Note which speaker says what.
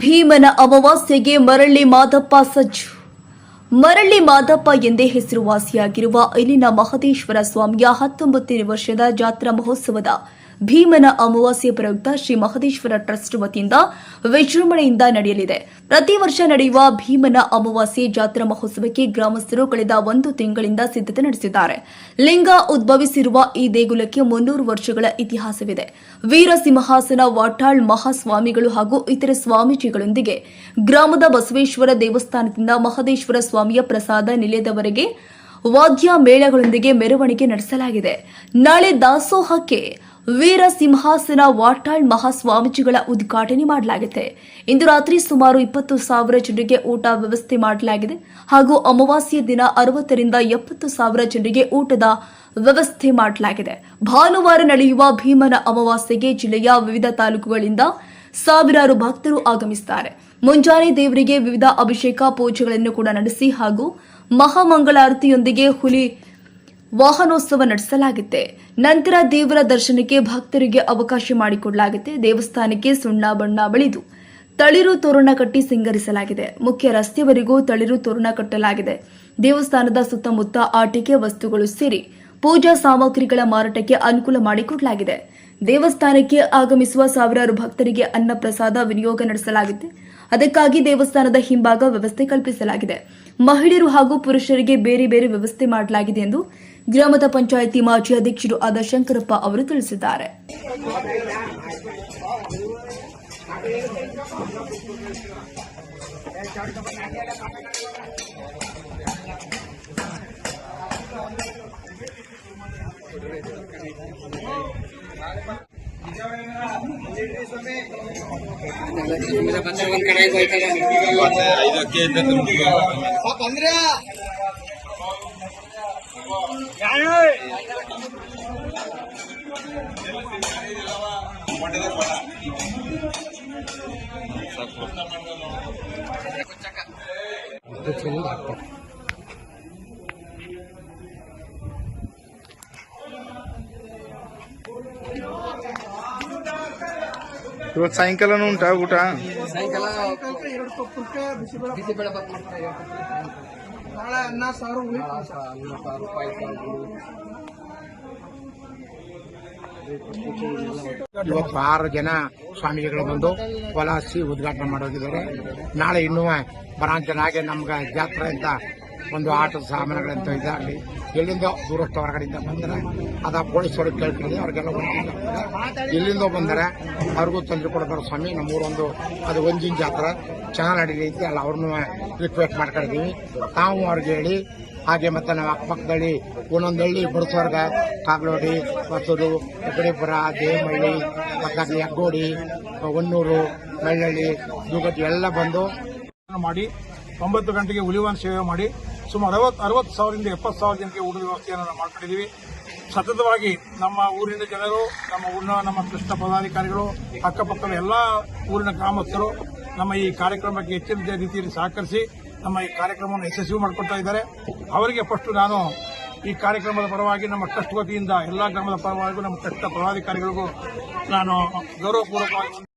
Speaker 1: ಭೀಮನ ಅಮಾವಾಸ್ಯೆಗೆ ಮರಳಿ ಮಾದಪ್ಪ ಸಜ್ಜು. ಮರಳಿ ಮಾದಪ್ಪ ಎಂದೇ ಹೆಸರುವಾಸಿಯಾಗಿರುವ ಇಲ್ಲಿನ ಮಹದೇಶ್ವರ ಸ್ವಾಮಿಯ ಹತ್ತೊಂಬತ್ತನೇ ವರ್ಷದ ಜಾತ್ರಾ ಮಹೋತ್ಸವದ ಭೀಮನ ಅಮಾವಾಸ್ಯೆ ಪ್ರಯುಕ್ತ ಶ್ರೀ ಮಹದೇಶ್ವರ ಟ್ರಸ್ಟ್ ವತಿಯಿಂದ ವಿಜೃಂಭಣೆಯಿಂದ ನಡೆಯಲಿದೆ. ಪ್ರತಿ ವರ್ಷ ನಡೆಯುವ ಭೀಮನ ಅಮಾವಾಸ್ಯೆ ಜಾತ್ರಾ ಮಹೋತ್ಸವಕ್ಕೆ ಗ್ರಾಮಸ್ಥರು ಕಳೆದ ಒಂದು ತಿಂಗಳಿಂದ ಸಿದ್ಧತೆ ನಡೆಸಿದ್ದಾರೆ. ಲಿಂಗ ಉದ್ಭವಿಸಿರುವ ಈ ದೇಗುಲಕ್ಕೆ ಮುನ್ನೂರು ವರ್ಷಗಳ ಇತಿಹಾಸವಿದೆ. ವೀರ ಸಿಂಹಾಸನ ವಾಟಾಳ್ ಮಹಾಸ್ವಾಮಿಗಳು ಹಾಗೂ ಇತರೆ ಸ್ವಾಮೀಜಿಗಳೊಂದಿಗೆ ಗ್ರಾಮದ ಬಸವೇಶ್ವರ ದೇವಸ್ಥಾನದಿಂದ ಮಹದೇಶ್ವರ ಸ್ವಾಮಿಯ ಪ್ರಸಾದ ನಿಲಯದವರೆಗೆ ವಾದ್ಯ ಮೇಳಗಳೊಂದಿಗೆ ಮೆರವಣಿಗೆ ನಡೆಸಲಾಗಿದೆ. ನಾಳೆ ದಾಸೋಹಕ್ಕೆ ವೀರ ಸಿಂಹಾಸನ ವಾಟಾಳ್ ಮಹಾಸ್ವಾಮೀಜಿಗಳ ಉದ್ಘಾಟನೆ ಮಾಡಲಾಗಿದೆ. ಇಂದು ರಾತ್ರಿ ಸುಮಾರು ಇಪ್ಪತ್ತು ಸಾವಿರ ಜನರಿಗೆ ಊಟ ವ್ಯವಸ್ಥೆ ಮಾಡಲಾಗಿದೆ ಹಾಗೂ ಅಮಾವಾಸ್ಯ ದಿನ ಅರವತ್ತರಿಂದ ಎಪ್ಪತ್ತು ಸಾವಿರ ಜನರಿಗೆ ಊಟದ ವ್ಯವಸ್ಥೆ ಮಾಡಲಾಗಿದೆ. ಭಾನುವಾರ ನಡೆಯುವ ಭೀಮನ ಅಮಾವಾಸ್ಯೆಗೆ ಜಿಲ್ಲೆಯ ವಿವಿಧ ತಾಲೂಕುಗಳಿಂದ ಸಾವಿರಾರು ಭಕ್ತರು ಆಗಮಿಸುತ್ತಾರೆ. ಮುಂಜಾನೆ ದೇವರಿಗೆ ವಿವಿಧ ಅಭಿಷೇಕ ಪೂಜೆಗಳನ್ನು ಕೂಡ ನಡೆಸಿ ಹಾಗೂ ಮಹಾಮಂಗಳಾರತಿಯೊಂದಿಗೆ ಹುಲಿ ವಾಹನೋತ್ಸವ ನಡೆಸಲಾಗಿದೆ ನಂತರ ದೇವರ ದರ್ಶನಕ್ಕೆ ಭಕ್ತರಿಗೆ ಅವಕಾಶ ಮಾಡಿಕೊಡಲಾಗುತ್ತೆ. ದೇವಸ್ಥಾನಕ್ಕೆ ಸುಣ್ಣ ಬಣ್ಣ ಬಳಿದು ತಳಿರು ತೋರಣ ಕಟ್ಟಿ ಸಿಂಗರಿಸಲಾಗಿದೆ. ಮುಖ್ಯ ರಸ್ತೆವರೆಗೂ ತಳಿರು ತೋರಣ ಕಟ್ಟಲಾಗಿದೆ. ದೇವಸ್ಥಾನದ ಸುತ್ತಮುತ್ತ ಆಟಿಕೆ ವಸ್ತುಗಳು ಸೇರಿ ಪೂಜಾ ಸಾಮಗ್ರಿಗಳ ಮಾರಾಟಕ್ಕೆ ಅನುಕೂಲ ಮಾಡಿಕೊಡಲಾಗಿದೆ. ದೇವಸ್ಥಾನಕ್ಕೆ ಆಗಮಿಸುವ ಸಾವಿರಾರು ಭಕ್ತರಿಗೆ ಅನ್ನ ಪ್ರಸಾದ ವಿನಿಯೋಗ ನಡೆಸಲಾಗಿದೆ ಅದಕ್ಕಾಗಿ ದೇವಸ್ಥಾನದ ಹಿಂಭಾಗ ವ್ಯವಸ್ಥೆ ಕಲ್ಪಿಸಲಾಗಿದೆ. ಮಹಿಳೆಯರು ಹಾಗೂ ಪುರುಷರಿಗೆ ಬೇರೆ ಬೇರೆ ವ್ಯವಸ್ಥೆ ಮಾಡಲಾಗಿದೆ ಎಂದು ಗ್ರಾಮದ ಪಂಚಾಯಿತಿ ಮಾಜಿ ಅಧ್ಯಕ್ಷರು ಆದ ಶಂಕರಪ್ಪ ಅವರು ತಿಳಿಸಿದ್ದಾರೆ.
Speaker 2: ಐದಕ್ಕೆ
Speaker 3: ಇವತ್ತು ಸಾಯಂಕಾಲನೂ ಉಂಟಾ ಊಟ
Speaker 4: ಸಾಯಂಕಾಲ ಬಿಸಿಬೇಳೆ ಬಾತ್ ಮಾಡ್ತಾರೆ ನಾಳೆ ಅನ್ನ ಸಾರು ಹುಳಿ. ಅನ್ನ ಸಾರು ಪಾಯಸ
Speaker 3: ಇವತ್ತು ಆರು ಜನ ಸ್ವಾಮೀಜಿಗಳು ಬಂದು ಹೊಲ ಹಚ್ಚಿ ಉದ್ಘಾಟನೆ ಮಾಡೋಗಿದ್ದಾರೆ ನಾಳೆ ಇನ್ನೂ ಬರಾಂಚನಾಗೆ ನಮ್ಗೆ ಜಾತ್ರೆ ಅಂತ ಒಂದು ಆಟದ ಸಾಮಾನುಗಳಂತ ಇದಾಗಲಿ, ಎಲ್ಲಿಂದ ದೂರಸ್ಥ ಹೊರಗಡೆಯಿಂದ ಬಂದರೆ ಪೊಲೀಸ್ ಪೊಲೀಸರು ಕೇಳ್ತಿದ್ದೆ ಅವ್ರಿಗೆಲ್ಲ ಎಲ್ಲಿಂದ ಬಂದರೆ, ಅವ್ರಿಗೂ ತೊಂದರೆ ಕೊಡ್ತಾರೆ ಸ್ವಾಮಿ, ನಮ್ಮೂರೊಂದು, ಅದು ಒಂಜಿನ ಜಾತ್ರೆ ಚೆನ್ನಾಗಿ ನಡೀಲಿ ಅಲ್ಲ ಅವ್ರನ್ನೂ ರಿಕ್ವೆಸ್ಟ್ ಮಾಡ್ಕೊಂಡಿದ್ದೀವಿ ತಾವು ಅವ್ರಿಗೆ ಹೇಳಿ, ಹಾಗೆ ಮತ್ತೆ ನಮ್ಮ ಅಕ್ಕಪಕ್ಕದಲ್ಲಿ ಒಂದೊಂದು ಹಳ್ಳಿ ಬಡಸೋರ್ಗ, ಕಾಗ್ಲೋಡಿ, ಹೊಸೂರು ಹೆಗಡಿಪುರ ದೇವಮಳ್ಳಿ ಮತ್ತು ಯಗ್ಗೋಡಿ ಹೊನ್ನೂರು ಬೆಳ್ಳಳ್ಳಿ ದುಗಟ್ಟಿ ಎಲ್ಲ ಬಂದು
Speaker 5: ಮಾಡಿ, ಒಂಬತ್ತು ಗಂಟೆಗೆ ಉಳಿವಾನ್ ಸೇವೆ ಮಾಡಿ ಸುಮಾರು ಅರವತ್ತು ಅರವತ್ತು ಸಾವಿರದಿಂದ ಎಪ್ಪತ್ತು ಸಾವಿರ ಜನಕ್ಕೆ ಊಟದ ವ್ಯವಸ್ಥೆಯನ್ನು ನಾವು ಮಾಡ್ಕೊಂಡಿದ್ದೀವಿ. ಸತತವಾಗಿ ನಮ್ಮ ಊರಿನ ಜನರು, ನಮ್ಮ ಊರಿನ ನಮ್ಮ ಕೃಷ್ಣ ಪದಾಧಿಕಾರಿಗಳು, ಅಕ್ಕಪಕ್ಕದ ಎಲ್ಲ ಊರಿನ ಗ್ರಾಮಸ್ಥರು ನಮ್ಮ ಈ ಕಾರ್ಯಕ್ರಮಕ್ಕೆ ಹೆಚ್ಚಿನ ರೀತಿಯಲ್ಲಿ ಸಹಕರಿಸಿ ನಮ್ಮ ಈ ಕಾರ್ಯಕ್ರಮವನ್ನು ಯಶಸ್ವಿ ಮಾಡಿಕೊಡ್ತಾ ಇದ್ದಾರೆ. ಅವರಿಗೆ ಫಸ್ಟ್ ನಾನು ಈ ಕಾರ್ಯಕ್ರಮದ ಪರವಾಗಿ ನಮ್ಮ ಟ್ರಸ್ಟ್ ವತಿಯಿಂದ ಎಲ್ಲ ಗ್ರಾಮದ ಪರವಾಗಿ ನಮ್ಮ ಕಷ್ಟ ಪದಾಧಿಕಾರಿಗಳಿಗೂ ನಾನು ಗೌರವಪೂರ್ವಕವಾಗಿ